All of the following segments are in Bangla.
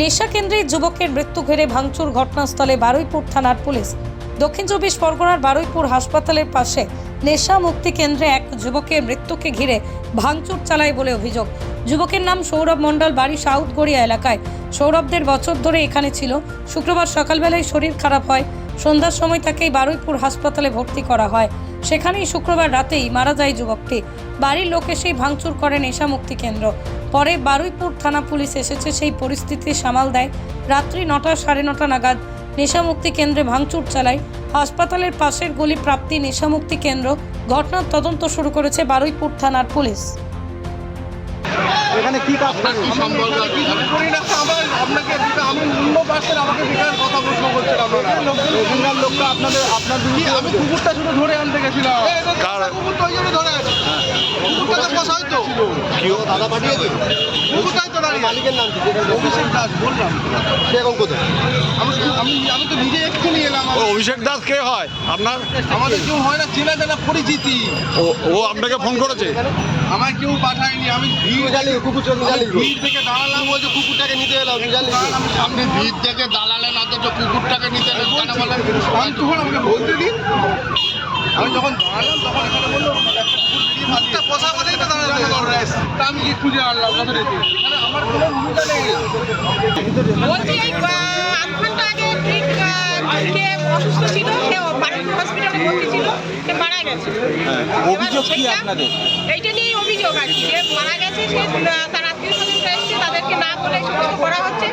নেশা কেন্দ্রে যুবকের মৃত্যু ঘিরে ভাঙচুর ঘটনাস্থলে বারুইপুর থানার পুলিশ। দক্ষিণ চব্বিশ পরগনার বারুইপুর হাসপাতালের পাশে নেশা মুক্তি কেন্দ্রে এক যুবকের মৃত্যুকে ঘিরে ভাঙচুর চালায় বলে অভিযোগ। যুবকের নাম সৌরভ মণ্ডল, বাড়ি সাউথগড়িয়া এলাকায়। সৌরভদের বছর ধরে এখানে ছিল। শুক্রবার সকালবেলায় শরীর খারাপ হয়। সন্ধ্যার সময় তাকেই বারুইপুর হাসপাতালে ভর্তি করা হয়। সেখানেই শুক্রবার রাতেই মারা যায় যুবকটি। বাড়ির লোক এসেই ভাঙচুর করে নেশামুক্তি কেন্দ্র। পরে বারুইপুর থানা পুলিশ এসেছে, সেই পরিস্থিতি সামাল দেয়। রাত্রি নটা, সাড়ে নটা নাগাদ নেশামুক্তি কেন্দ্রে ভাঙচুর চালায়। হাসপাতালের পাশের গলি প্রাপ্তি নেশামুক্তি কেন্দ্র। ঘটনার তদন্ত শুরু করেছে বারুইপুর থানার পুলিশ। এখানে কি কাজ করি আমার আপনাকে আমি অন্য পাশের আমাকে বেকার কথা প্রশ্ন করছেন আপনারা। এখানকার লোকটা আপনাদের আপনার আমি কুকুরটা শুধু ধরে আনতে গেছিলাম। কার? ওই জন্য ধরে আছে। কুকুরটা তো পোষাই কেউ দাদা পাঠিয়েছে কুকুরটাই তো দাঁড়িয়ে মালিকের নাম কি? অভিষেক দাস বললাম। সে এখন কোথায়? আমি আমি আমি তো নিজে এক্ষুনি এলাম। ও অভিষেক দাস কে হয়? আপনার? আমাদের কেউ হয় না চেনা জানা পরিচিতি। ও ও আপনাকে ফোন করেছে? আমায় কেউ পাঠায়নি আমি ভিড় কুকুর জানি ভিড় থেকে দাঁড়ালাম বলছে কুকুরটাকে নিতে এলাম আপনি ভিড় থেকে দাঁড়ালেন অথচ কুকুরটাকে নিতে এলেন কেন দিন আমি যখন দাঁড়ালাম তখন এখানে বলল একটা কথাই তো আমি কি খুঁজে আনলাম যথারীতি আমার কোনো ভূমিকা নেই বলছি অসুস্থ ছিল সে ভর্তি ছিল সে মারা গেছে। অভিযোগ কি আপনাদের? এইটা নিয়েই অভিযোগ আর কি যে মারা গেছে সে তার আত্মীয় স্বজনরা এসছে তাদেরকে না বলে সমস্ত করা হচ্ছে।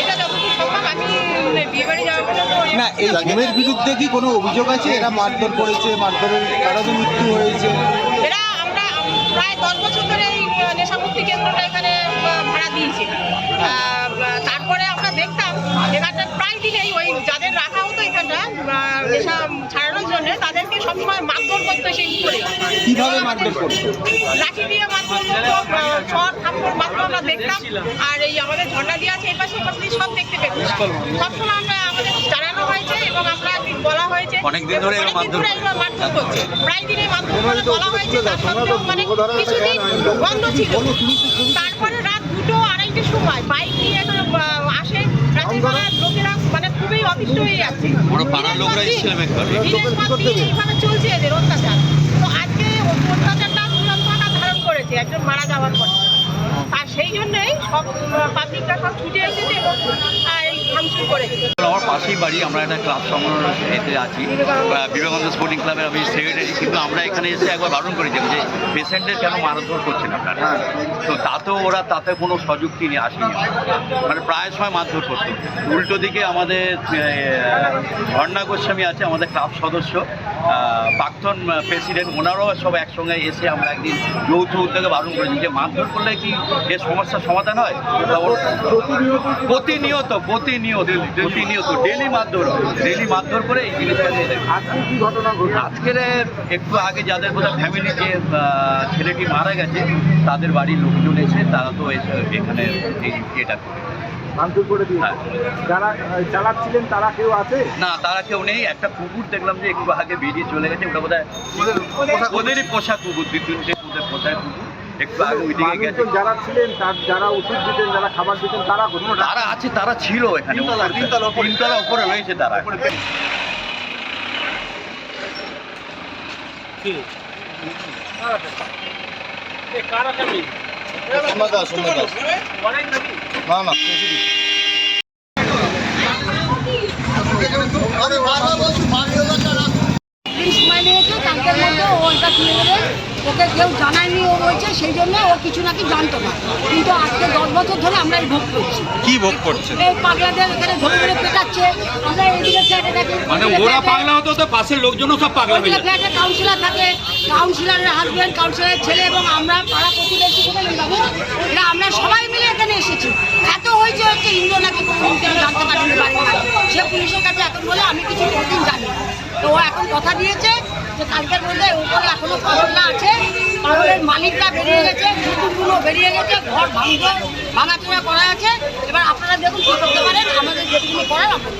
এটা যতটুকু সম্ভব আমি বিয়ে বাড়ি যাওয়ার পরে না এই ঘুমের বিরুদ্ধে কি কোনো অভিযোগ আছে? এরা মারধর করেছে মারধরের কারণে মৃত্যু হয়েছে। এরা আমরা প্রায় দশ বছর ধরে এই নেশামুক্তি কেন্দ্রটা এখানে ভাড়া দিয়েছি। আহ, তারপরে আমরা দেখতাম এখানটা প্রায় দিনেই ওই যাদের রাখা হতো এখানটা নেশা জন্য তাদেরকে সবসময় মারধর করতো সেই করে কীভাবে মারধর করছে লাঠি দিয়ে মারধর করতো ছড় থাপ্পড় মারতো আমরা দেখতাম। আর এই আমাদের ঝর্ণা দিয়ে আছে এই পাশে পাশে সব দেখতে পেতাম। সবসময় আমরা আমাদের জানানো হয়েছে এবং আমরা বলা হয়েছে অনেকদিন ধরে এরা মারধর করছে। প্রায় দিনে মারধর করে বলা হয়েছে তার সত্ত্বেও মানে কিছুদিন বন্ধ ছিল। তারপরে রাত দুটো আড়াইটের সময় বাইক নিয়ে আসে। রাতের বেলা লোকেরা অতিষ্ঠ হয়ে যাচ্ছে ওরা পাড়ার লোকরা এসেছিলাম একবার। দিনের পর দিন এইভাবে চলছে এদের অত্যাচার। তো আজকে অত্যাচারটা চূড়ান্ত ধারণ করেছে। একজন মারা যাওয়ার পর। সেই জন্যই সব পাবলিকরা সব ছুটে এসেছে এবং ভাঙচুর করেছে। আমার পাশেই বাড়ি আমরা একটা ক্লাব সমন্বয় আছি। বিবেকানন্দ স্পোর্টিং ক্লাবের আমি সেক্রেটারি কিন্তু আমরা এখানে এসে একবার বারণ করেছি যে পেশেন্টের কেন মারধর করছেন আপনারা? তো তাতেও ওরা তাতে কোনো সযুক্তি নিয়ে আসেনি। মানে প্রায় সময় মারধর করতো। উল্টো দিকে আমাদের ঝর্ণা গোস্বামী আছে আমাদের ক্লাব সদস্য। প্রাক্তন প্রেসিডেন্ট ওনারাও সব একসঙ্গে এসে আমরা একদিন যৌথ উদ্যোগে বারণ করেছি যে মারধর করলে কি এর সমস্যার সমাধান হয়? প্রতিনিয়ত প্রতিনিয়ত প্রতিনিয়ত ডেলি মারধর ডেলি মারধর করে এই জিনিসটাকে আজকে কি ঘটনা ঘটে আজকের একটু আগে যাদের বোধহয় ফ্যামিলি যে ছেলেটি মারা গেছে তাদের বাড়ির লোকজন এসে তারা তো এখানে এটা করে। ভাঙচুর করে দিয়ে হ্যাঁ। যারা চালাচ্ছিলেন তারা কেউ আছে? না তারা কেউ নেই। একটা কুকুর দেখলাম যে একটু আগে বেরিয়ে চলে গেছে। ওটা বোধহয় ওদেরই পোষা কুকুর দুই তিনটে ওদের পোষায় কুকুর। একটু আগে ওই দিকে গেছে যারা ছিলেন তার যারা ওষুধ দিতেন যারা খাবার দিতেন তারা তারা আছে তারা ছিল এখানে। তিনতলা, উপরে। রয়েছে তারা। না না কালকের মধ্যে ওইটা তুলে দেবে ওকে কেউ জানায়নি ও রয়েছে সেই জন্য ও কিছু নাকি জানতো না। কিন্তু আজকে দশ বছর ধরে আমরা এই ভোগ করছি। কি ভোগ করছে এই পাগলাদের এখানে ধরে ধরে পেটাচ্ছে আমরা ফ্ল্যাটে থাকি মানে ওরা পাগলা হতো তো পাশের লোকজনও সব পাগলা হয়ে ফ্ল্যাটে কাউন্সিলর থাকে কাউন্সিলরের হাজবেন্ড কাউন্সিলরের ছেলে এবং আমরা পাড়া প্রতিবেশী বাবু এরা আমরা সবাই মিলে এখানে এসেছি। এত হয়েছে হচ্ছে ইন্দ্র নাকি জানতে পারেনি। সে পুলিশের কাছে এখন বলে, আমি কিছু কোনোদিন জানি তো ও এখন কথা দিয়েছে যে কালকের মধ্যে উপরে এখনও পাগলরা আছে পাগলের মালিকরা বেরিয়ে গেছে কুকুরগুলো বেরিয়ে গেছে, ঘর ভাঙ ভাঙাচোরা করা আছে এবার আপনারা দেখুন কি করতে পারেন আমাদের যেটুকুনি করার আমরা।